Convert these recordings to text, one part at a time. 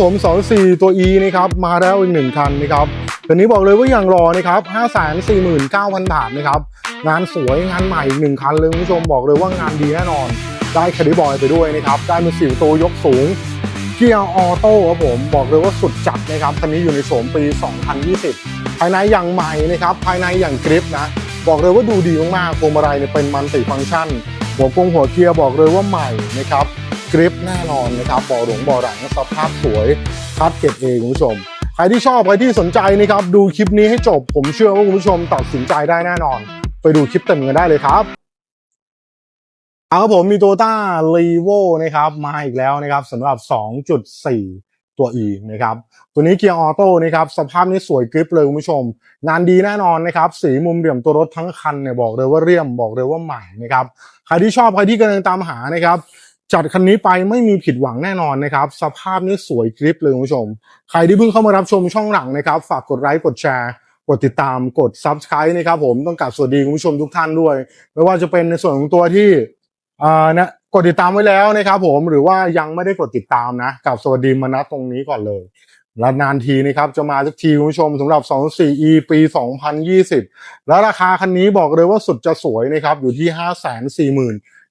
ผม24 ตัว E นะครับมาแล้วอีกหนึ่งคันนะครับตัวนี้บอกเลยว่าอย่างรอนะครับ549,000 บาทนะครับงานสวยงานใหม่อีกหนึ่งคันเลยคุณผู้ชมบอกเลยว่างานดีแน่นอน ได้แคดดี้บอยไปด้วยนะครับได้เป็นสิวตัวยกสูงเกียร์ออโต้ครับผมบอกเลยว่าสุดจัดนะครับคันนี้อยู่ในโฉมปี 2020 ภายในอย่างใหม่นะครับภายในอย่างกริปนะบอกเลยว่าดูดีมากๆพวงมาลัยเนี่ยเป็นมันติฟังก์ชัน หัวกงหัวเกียร์บอกเลยว่าใหม่นะครับ กริปแน่นอนนะครับบ่อหลงบ่อหลังสภาพสวยคัดเก็บเองคุณผู้ชม ใครที่ชอบใครที่สนใจนะครับดูคลิปนี้ให้จบ ผมเชื่อว่าคุณผู้ชมตัดสินใจได้แน่นอน ไปดูคลิปเต็มกันได้เลยครับเอาครับผมมีโตต้ารีโวนะครับมาอีกแล้วนะครับสำหรับ 2.4 ตัว E นะครับตัวนี้เกียร์ออโต้นะครับสภาพนี้สวยกริปเลยคุณผู้ชม งานดีแน่นอนนะครับสีมุมเหลี่ยมตัวรถทั้งคันเนี่ยบอกเลยว่าเรียมบอกเลยว่าใหม่นะครับใครที่ชอบใครที่กำลังตามหานะครับ จัดคันนี้ไปไม่มีผิดหวังแน่นอนนะครับ สภาพนี้สวยกริปเลยคุณผู้ชม ใครที่เพิ่งเข้ามารับชมช่องหลังนะครับ ฝากกดไลค์กดแชร์กดติดตามกด Subscribe นะครับผมต้องกราบสวัสดีคุณผู้ชมทุกท่านด้วย ไม่ว่าจะเป็นในส่วนของตัวที่อ่านะกดติดตามไว้แล้วนะครับผมหรือว่ายังไม่ได้กดติดตามนะกับสวัสดีมาณตรงนี้ก่อนเลยและนานทีนะครับจะมาสักทีคุณผู้ชมสำหรับ 24e ปี 2020 แล้วราคาคันนี้บอกเลยว่าสุดจะสวยนะครับอยู่ที่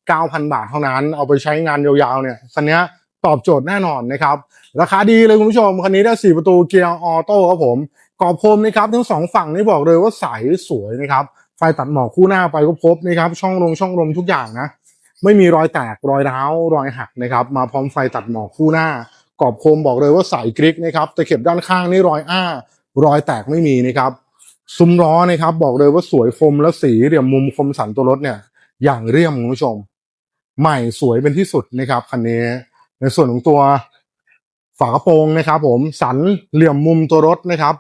9,000 บาทเท่านั้น เอาไปใช้งานยาวๆเนี่ยคันนี้ตอบโจทย์แน่นอนนะครับ ราคาดีเลยคุณผู้ชม คันนี้ได้ 4 ประตูเกียร์ออโต้ครับผมกรอบโคมนะครับทั้งสองฝั่งนี่บอกเลยว่าใสสวยนะครับไฟตัดหมอกคู่หน้าไปก็พบนะครับ ช่องลงช่องลมทุกอย่างนะ ไม่มีรอยแตกรอยร้าวรอยหักนะครับ มาพร้อมไฟตัดหมอกคู่หน้ากรอบโคมบอกเลยว่าใสกริกนะครับตะเข็บด้านข้างนี่รอยอ้า รอยแตกไม่มีนะครับซุ้มล้อนะครับบอกเลยว่าสวยคมและสีเหลี่ยมมุมคมสันตัวรถเนี่ยอย่างเรียมคุณผู้ชม ใหม่สวยเป็นที่สุดนะครับคันนี้ ในส่วนของตัวฝากระโปรงนะครับ ผมสันเหลี่ยมมุมตัวรถนะครับ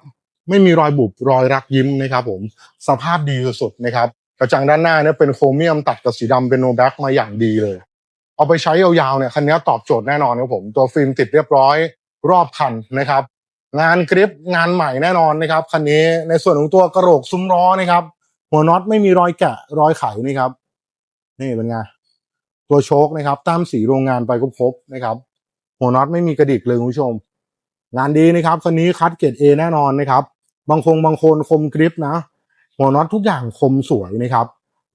ไม่มีรอยบุบรอยรักยิ้มนะครับ ผมสภาพดีสุดๆนะครับกระจังด้านหน้าเนี่ยเป็นโครเมียมตัดกับสีดำเป็นโนแบ็กมาอย่างดีเลย เอาไปใช้ยาวๆเนี่ยคันนี้ตอบโจทย์แน่นอนครับผมตัวฟิล์มติดเรียบร้อย รอบคันนะครับ งานกริปงานใหม่แน่นอนนะครับคันนี้ในส่วนของตัวกระโหลกซุ้มล้อนะครับ หัวน็อตไม่มีรอยแกะรอยไขนี่ครับ นี่เป็นไง ตัวโชคนะครับตามสีโรงงานไปก็ครบนะครับ หัวน็อตไม่มีกระดิกเลยคุณผู้ชม งานดีนะครับคันนี้คัดเกรดเอแน่นอนนะครับ บางคงบางคนคมกริปนะ หัวน็อตทุกอย่างคมสวยนะครับ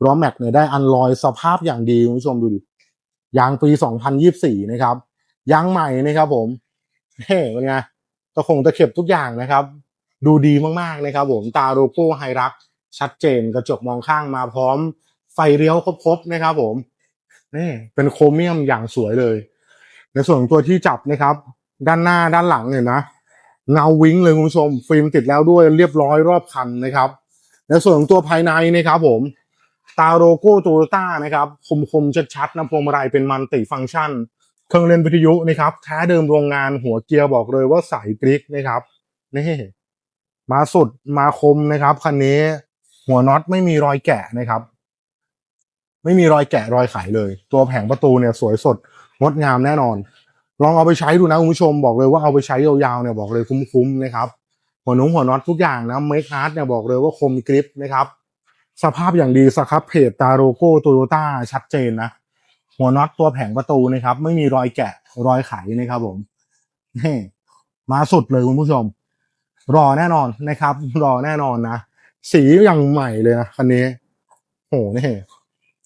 ล้อแม็กเนี่ยได้อันลอยสภาพอย่างดีคุณผู้ชมดูดิยางปี 2024 นะครับยางใหม่นะครับผมเฮ้เป็นไงตะคงตะเข็บทุกอย่างนะครับ ดูดีมากๆนะครับ ผมตาโลโก้ไฮรักชัดเจนกระจกมองข้างมาพร้อม ไฟเลี้ยวครบๆนะครับ ผม นี่เป็นโครเมียมอย่างสวยเลย ในส่วนของตัวที่จับนะครับ ด้านหน้าด้านหลังเนี่ยนะเงาวิ้งเลยคุณผู้ชม ฟิล์มติดแล้วด้วยเรียบร้อยรอบคันนะครับ ในส่วนของตัวภายในนะครับผมตาโลโก้โตโยต้านะครับคมคมชัดๆนะพวงมาลัยเป็นมันติฟังก์ชัน เครื่องเล่นวิทยุนะครับแท้เดิมโรงงานหัวเกียร์บอกเลยว่าใสกริกนะครับนี่มาสุดมาคมนะครับคันนี้หัวน็อตไม่มีรอยแกะนะครับ ไม่มีรอยแกะรอยไขเลย ตัวแผงประตูเนี่ยสวยสดงดงามแน่นอน ลองเอาไปใช้ดูนะคุณผู้ชมบอกเลยว่าเอาไปใช้ยาวๆเนี่ยบอกเลยคุ้มๆนะครับหัวหนุ่งหัวน็อตทุกอย่างนะเมคฮาร์ดเนี่ยบอกเลยว่าคมกริปนะครับสภาพอย่างดีสครับเพจตาโลโก้โตโยต้าชัดเจนนะหัวน็อตตัวแผงประตูนะครับ ไม่มีรอยแกะรอยไขนะครับผมนี่มาสุดเลยคุณผู้ชม รอแน่นอนนะครับ รอแน่นอนนะสีอย่างใหม่เลยนะคันนี้โหนี่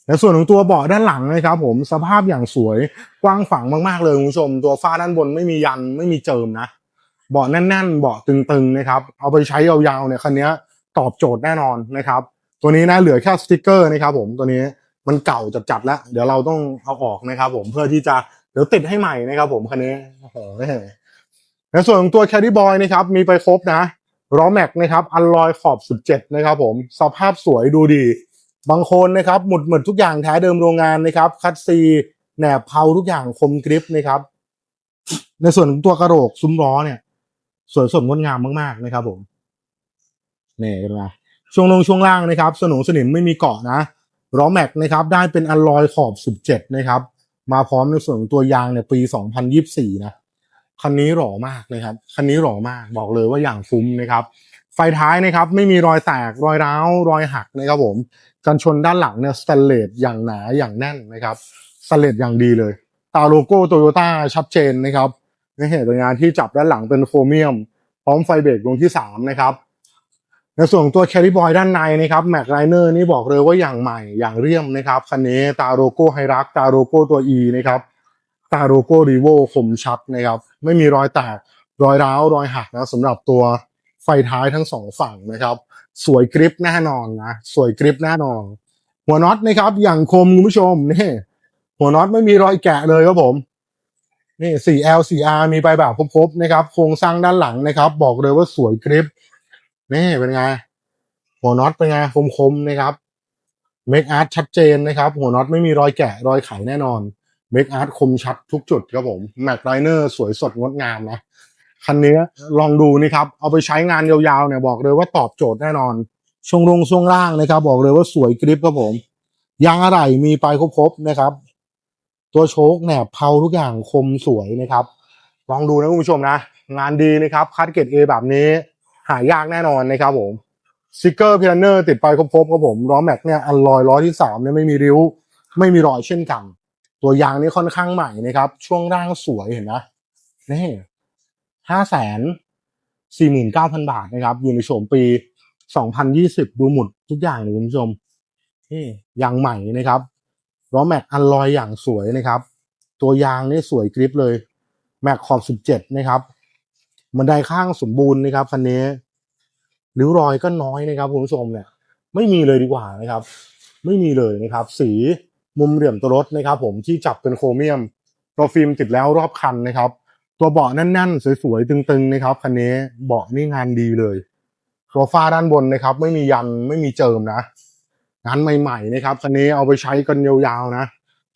ในส่วนของตัวเบาะด้านหลังนะครับผมสภาพอย่างสวยกว้างฝังมากๆเลยคุณผู้ชม ตัวฝ้าด้านบนไม่มียันไม่มีเจิมนะเบาะแน่นๆเบาะตึงๆนะครับเอาไปใช้ยาวๆเนี่ยคันนี้ตอบโจทย์แน่นอนนะครับ ตัวนี้นะเหลือแค่สติกเกอร์นะครับผมตัวนี้มันเก่าจัดๆแล้ว เดี๋ยวเราต้องเอาออกนะครับ ผมเพื่อที่จะเดี๋ยวติดให้ใหม่นะครับ ผมคันนี้โอ้โหในส่วนของตัวแคดดี้บอยนะครับมีไปครบนะล้อแม็กนะครับอันลอยขอบ17นะครับ ผมสภาพสวยดูดี บางคนนะครับหมุดหมดทุกอย่างแท้เดิมโรงงานนะครับ คัดซีแหนบเพาทุกอย่างคมกริปนะครับ ในส่วนของตัวกระโหลกซุ้มล้อเนี่ย สวยสดงดงามมากๆนะครับ ผมนี่เป็นไงช่วงลงช่วงล่างนะครับ สนุงสนิมไม่มีเกาะนะล้อแม็กนะครับ ได้เป็นอัลลอยขอบ 17 นะครับ มาพร้อมในส่วนของตัวยางเนี่ยปี 2024 นะคันนี้หล่อมากนะครับคันนี้หล่อมากบอกเลยว่าอย่างคุ้มนะครับ ไฟท้ายนะครับไม่มีรอยแตกรอยร้าวรอยหักนะครับผมกันชนด้านหลังเนี่ยสแตนเลสอย่างหนาอย่างแน่นนะครับสแตนเลสอย่างดีเลยตาโลโก้โตโยต้าชัดเจนนะครับนี่เห็นตัวงานที่จับด้านหลังเป็นโครเมียม พร้อมไฟเบรกดวงที่สามนะครับ ในส่วนตัวแคริบอยด้านในนะครับแม็กไรเนอร์นี่บอกเลยว่าอย่างใหม่อย่างเรียมนะครับคันนี้ตาโลโก้ไฮรักตาโลโก้ตัว E นะครับตาโลโก้รีโวคมชัดนะครับไม่มีรอยแตกรอยร้าวรอยหักนะสำหรับตัว ไฟท้ายทั้งสองฝั่งนะครับ สวยกริปแน่นอนนะสวยกริปแน่นอน หัวน็อตนะครับ อย่างคมคุณผู้ชมนี่หัวน็อตไม่มีรอยแกะเลยครับผมนี่ 4L 4R มีไปแบบครบๆนะครับ โครงสร้างด้านหลังนะครับ บอกเลยว่าสวยกริปนี่เป็นไง หัวน็อตเป็นไงคมๆนะครับเมคอาร์ตชัดเจนนะครับ หัวน็อตไม่มีรอยแกะรอยไขแน่นอนเมคอาร์ตคมชัดทุกจุดครับผมแม็กไรเนอร์สวยสดงดงามนะ คันนี้ลองดูนี่ครับ เอาไปใช้งานยาวๆเนี่ยบอกเลยว่าตอบโจทย์แน่นอน ช่วงลงช่วงล่างนะครับ บอกเลยว่าสวยกริปครับผม ยางอะไรมีไปครบๆนะครับ ตัวโชคแหนบเพาทุกอย่างคมสวยนะครับ ลองดูนะคุณผู้ชมนะ งานดีนะครับคัดเกรดเอแบบนี้ หายากแน่นอนนะครับผมสติกเกอร์พีเนอร์ติดไปครบๆครับผมล้อแม็กเนี่ยอันลอยล้อที่สามเนี่ยไม่มีริ้ว ไม่มีรอยเช่นกัน ตัวยางนี่ค่อนข้างใหม่นะครับ ช่วงล่างสวยเห็นไหมนี่ ห้าแสนสี่หมื่นเก้าพันบาทนะครับ อยู่ในโฉมปีสองพันยี่สิบดูหมดทุกอย่างเลยคุณผู้ชมนี่ยางใหม่นะครับล้อแม็กอันลอยอย่างสวยนะครับ ตัวยางนี่สวยกริปเลยแม็กขอบสิบเจ็ดนะครับบันไดข้างสมบูรณ์นะครับคันนี้ริ้วรอยก็น้อยนะครับคุณผู้ชมเนี่ย ไม่มีเลยดีกว่านะครับ ไม่มีเลยนะครับ สีมุมเหลี่ยมตัวรถนะครับ ผมที่จับเป็นโครเมียมตัวฟิล์มติดแล้วรอบคันนะครับ ตัวเบาะแน่นๆ สวยๆ ตึงๆ นะครับคันนี้เบาะนี่งานดีเลยโซฟาด้านบนนะครับ ไม่มียันไม่มีเจิมนะ งานใหม่ๆนะครับคันนี้เอาไปใช้กันยาวๆนะ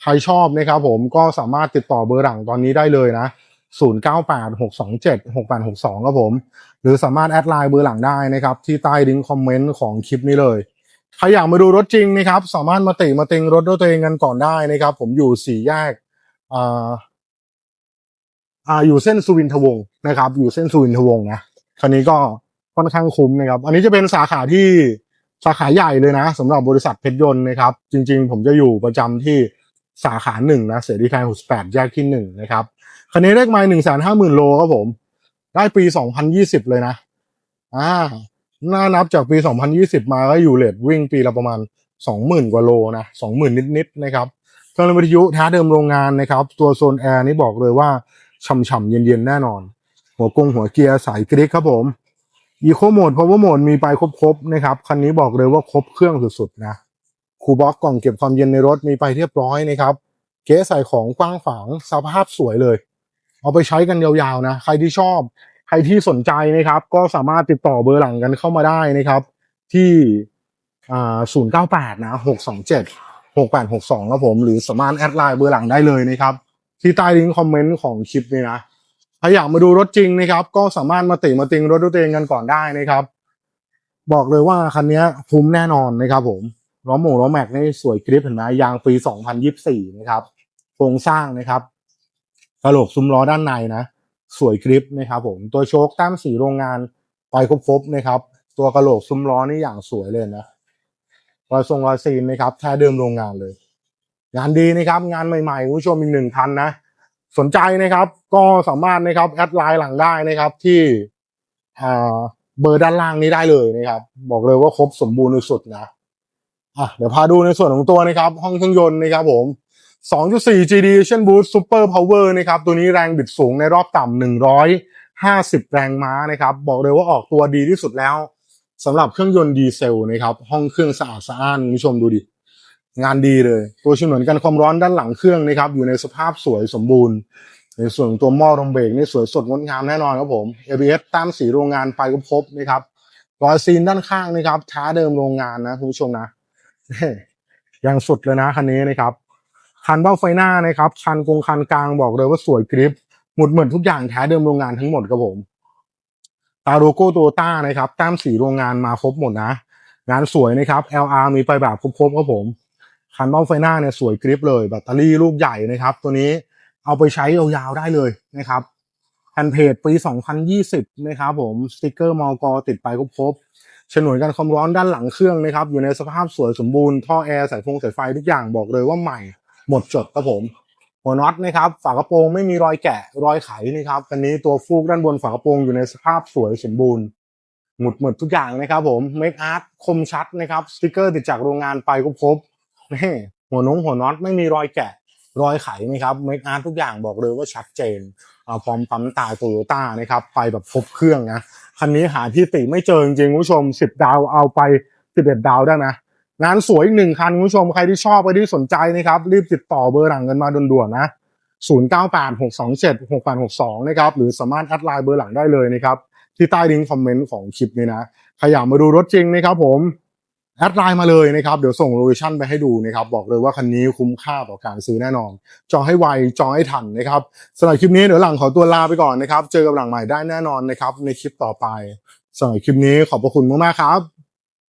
ใครชอบนะครับผมก็สามารถติดต่อเบอร์หลังตอนนี้ได้เลยนะ 0986276862ครับผม หรือสามารถแอดไลน์เบอร์หลังได้นะครับ ที่ใต้ลิงก์คอมเมนต์ของคลิปนี้เลยใครอยากมาดูรถจริงนะครับ สามารถมาติมาติงรถด้วยตัวเองกันก่อนได้นะครับ ผมอยู่สี่แยกอ่า อ่าอยู่เส้นสุวินทวงศ์นะครับ อยู่เส้นสุวินทวงศ์นะคันนี้ก็ค่อนข้างคุ้มนะครับ อันนี้จะเป็นสาขาที่สาขาใหญ่เลยนะสำหรับบริษัทเพชรยนต์นะครับ จริง ๆ ผมจะอยู่ประจำที่สาขาหนึ่งนะเสรีไทย68แปดแยกที่หนึ่งนะครับคันนี้เลขไมล์หนึ่งแสนห้าหมื่นโลครับผม ได้ปีสองพันยี่สิบเลยนะอ่าน่านับจากปี2020มาก็อยู่เลทวิ่งปีละประมาณ20,000กว่าโลนะ20,000นิดๆนะครับเครื่องวิทยุแท้เดิมโรงงานนะครับ ตัวโซนแอร์นี่บอกเลยว่า ฉ่ำๆเย็นๆแน่นอน หัวกงหัวเกียร์สายกริกครับผมอีโคโหมดพาวเวอร์โหมดมีไปครบๆนะครับ คันนี้บอกเลยว่าครบเครื่องสุดๆนะคูบ็อกกล่องเก็บความเย็นในรถมีไปเรียบร้อยนะครับ เก๊ใส่ของกว้างขวางสภาพสวยเลย เอาไปใช้กันยาวๆนะ ใครที่ชอบ ใครที่สนใจนะครับ ก็สามารถติดต่อเบอร์หลังกันเข้ามาได้นะครับ ที่อ่า098นะ627 6862ครับผม หรือสามารถแอดไลน์เบอร์หลังได้เลยนะครับ ที่ใต้ลิงก์คอมเมนต์ของคลิปนี้นะใครอยากมาดูรถจริงนะครับ ก็สามารถมาติมาติงรถด้วยตัวเองกันก่อนได้นะครับ บอกเลยว่าคันนี้คุ้มแน่นอนนะครับ ผมล้อหมูล้อแม็กนี่สวยกริปเห็นไหมยางปี 2024 นะครับโครงสร้างนะครับกระโหลกซุ้มล้อด้านในนะ สวยกริปนะครับ ผมตัวโชคแต้มสีโรงงานไปครบๆนะครับ ตัวกระโหลกซุ้มล้อนี่อย่างสวยเลยนะรอยทรงรอยซีนนะครับแท้เดิมโรงงานเลย งานดีนะครับ งานใหม่ๆคุณผู้ชมอีกหนึ่งคันนะ สนใจนะครับ ก็สามารถนะครับแอดไลน์หลังได้นะครับ ที่อ่าเบอร์ด้านล่างนี้ได้เลยนะครับ บอกเลยว่าครบสมบูรณ์สุดนะอะเดี๋ยวพาดูในส่วนของตัวนะครับ ห้องเครื่องยนต์นะครับผม2.4 GD Action Boost Super Power นะครับ ตัวนี้แรงบิดสูงในรอบต่ำ150 แรงม้านะครับ บอกเลยว่าออกตัวดีที่สุดแล้วสำหรับเครื่องยนต์ดีเซลนะครับ ห้องเครื่องสะอาดสะอ้านคุณผู้ชมดูดิ งานดีเลย ตัวฉนวนกันความร้อนด้านหลังเครื่องนะครับ อยู่ในสภาพสวยสมบูรณ์ ในส่วนของตัวหม้อลมเบรกนี่สวยสดงดงามแน่นอนครับผม ABS ตามสีโรงงานไปก็พบนะครับรอยซีนด้านข้างนะครับท้าเดิมโรงงานนะคุณผู้ชมนะยังสุดเลยนะคันนี้นะครับคันเบ้าไฟหน้านะครับ คันกงคันกลางบอกเลยว่าสวยกริปหมดเหมือนทุกอย่างแท้เดิมโรงงานทั้งหมดครับผมตาโลโก้โตต้านะครับต้มสีโรงงานมาครบหมดนะ งานสวยนะครับ LR มีไปแบบครบๆครับผม คันเบ้าไฟหน้าเนี่ยสวยกริปเลยแบตเตอรี่ลูกใหญ่นะครับ ตัวนี้เอาไปใช้ยาวๆได้เลยนะครับแผ่นเพจปี 2020 นะครับผมสติกเกอร์มอกอติดไปครบฉนวนกันความร้อนด้านหลังเครื่องนะครับ อยู่ในสภาพสวยสมบูรณ์ท่อแอร์สายฟงสายไฟทุกอย่างบอกเลยว่าใหม่หมดจดครับผม หัวน็อตนะครับ ฝากระโปรงไม่มีรอยแกะรอยไขนะครับคันนี้ตัวฟูกด้านบนฝากระโปรงอยู่ในสภาพสวยสมบูรณ์หมุดหมดทุกอย่างนะครับผมเมคอาร์ตคมชัดนะครับสติกเกอร์ติดจากโรงงานไปก็ครบ นี่หัวน้งหัวน็อตไม่มีรอยแกะรอยไขนะครับเมคอาร์ทุกอย่างบอกเลยว่าชัดเจนอ่าพร้อมปั๊มตาโตโยต้านะครับไปแบบครบเครื่องนะคันนี้หาที่ติไม่เจอจริงๆคุณผู้ชม 10 ดาวเอาไป 11 ดาวได้นะงานสวยอีกหนึ่งคันคุณผู้ชมใครที่ชอบใครที่สนใจนะครับ รีบติดต่อเบอร์หลังกันมาด่วนๆนะ0986276862นะครับหรือสามารถแอดไลน์เบอร์หลังได้เลยนะครับที่ใต้ลิงก์คอมเมนต์ของคลิปนี้นะใครอยากมาดูรถจริงนะครับผม แอดไลน์มาเลยนะครับ เดี๋ยวส่งโลเคชั่นไปให้ดูนะครับ บอกเลยว่าคันนี้คุ้มค่าต่อการซื้อแน่นอน จองให้ไว จองให้ทันนะครับสำหรับคลิปนี้เดี๋ยวหลังขอตัวลาไปก่อนนะครับ เจอกับหลังใหม่ได้แน่นอนนะครับในคลิปต่อไปสำหรับคลิปนี้ขอบพระคุณมากๆครับ